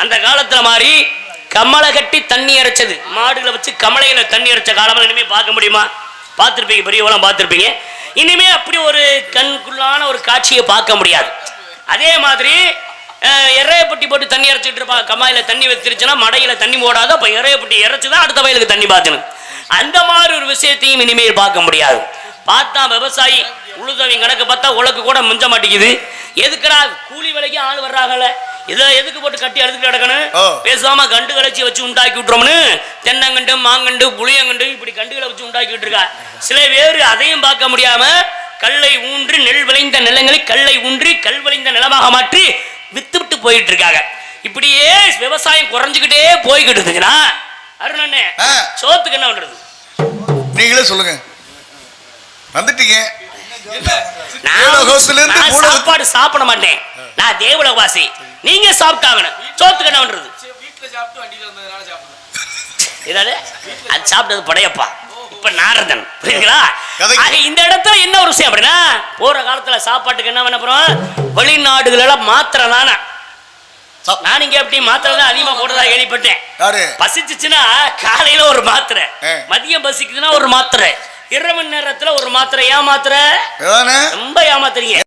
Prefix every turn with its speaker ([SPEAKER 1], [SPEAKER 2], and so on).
[SPEAKER 1] அந்த காலத்துல மாதிரி கமலை கட்டி தண்ணி இறைச்சது மாடுகளை வச்சு கமலையில தண்ணி இறைச்ச காலமாக இனிமே பார்க்க முடியுமா? பார்த்துருப்பீங்க பெரியவெல்லாம் பார்த்துருப்பீங்க. இனிமே அப்படி ஒரு கண்குள்ளான ஒரு காட்சியை பார்க்க முடியாது. அதே மாதிரி அஹ், போட்டு தண்ணி இறைச்சிட்டு இருப்பாங்க கமாயில தண்ணி வச்சிருச்சுன்னா மடையில தண்ணி போடாத அப்ப எறையப்பட்டி இறைச்சுதான் அடுத்த வயலுக்கு தண்ணி பாய்ச்சணும். அந்த மாதிரி ஒரு விஷயத்தையும் இனிமேல் பார்க்க முடியாது. பார்த்தா விவசாயி உழுதவங்க கணக்கு பார்த்தா உலக்கு கூட மிஞ்ச மாட்டேங்குது. எதுக்குடா கூலி விலைக்கு ஆள் வர்றாங்கல்ல? இதை எதுக்கு போட்டு கட்டி அழுதுட்டு கிடக்கணும். பேசாம கண்டு கலைச்சி வச்சு உண்டாக்கி விட்டுறோம்னு தென்னங்கண்டு மாங்கண்டு புளியங்கண்டு இப்படி கண்டுகளை வச்சு உண்டாக்கிட்டு இருக்கா சில பேர் அதையும் பார்க்க முடியாம கல்லை ஊன்றி நெல் விளைந்த நிலங்களை கல்லை ஊன்றி கல் விளைந்த நிலமாக மாற்றி வித்து விட்டு போயிட்டு இருக்காங்க இப்படியே விவசாயம் குறைஞ்சுக்கிட்டே போய்கிட்டு இருந்துச்சுன்னா அருணண்ணே. சோத்துக்கு என்ன பண்றது?
[SPEAKER 2] நீங்களே சொல்லுங்க. வந்துட்டீங்க.
[SPEAKER 1] நான் சாப்பாடு சாப்பிட மாட்டேன். நான் தேவலோகவாசி. நீங்க சாப்பிட்டாங்கன்னு சோத்துக்கு என்ன பண்றது? அது சாப்பிட்டது படையப்பா. இப்ப நாரதன். புரியுதுங்களா? இந்த இடத்துல என்ன ஒரு விஷயம் அப்படின்னா போற காலத்துல சாப்பாட்டுக்கு என்ன பண்ண போறோம் வெளிநாடுகள் எல்லாம் மாத்திரை தானே நான் இங்க எப்படி மாத்திரை தான் அதிகமா போடுறதா கேள்விப்பட்டேன். பசிச்சுச்சுன்னா காலையில ஒரு மாத்திரை. மதியம் பசிக்குதுன்னா ஒரு மாத்திரை இரவு நேரத்துல ஒரு மாத்திரை. ஏன் மாத்திரை? ரொம்ப ஏமாத்துறீங்க.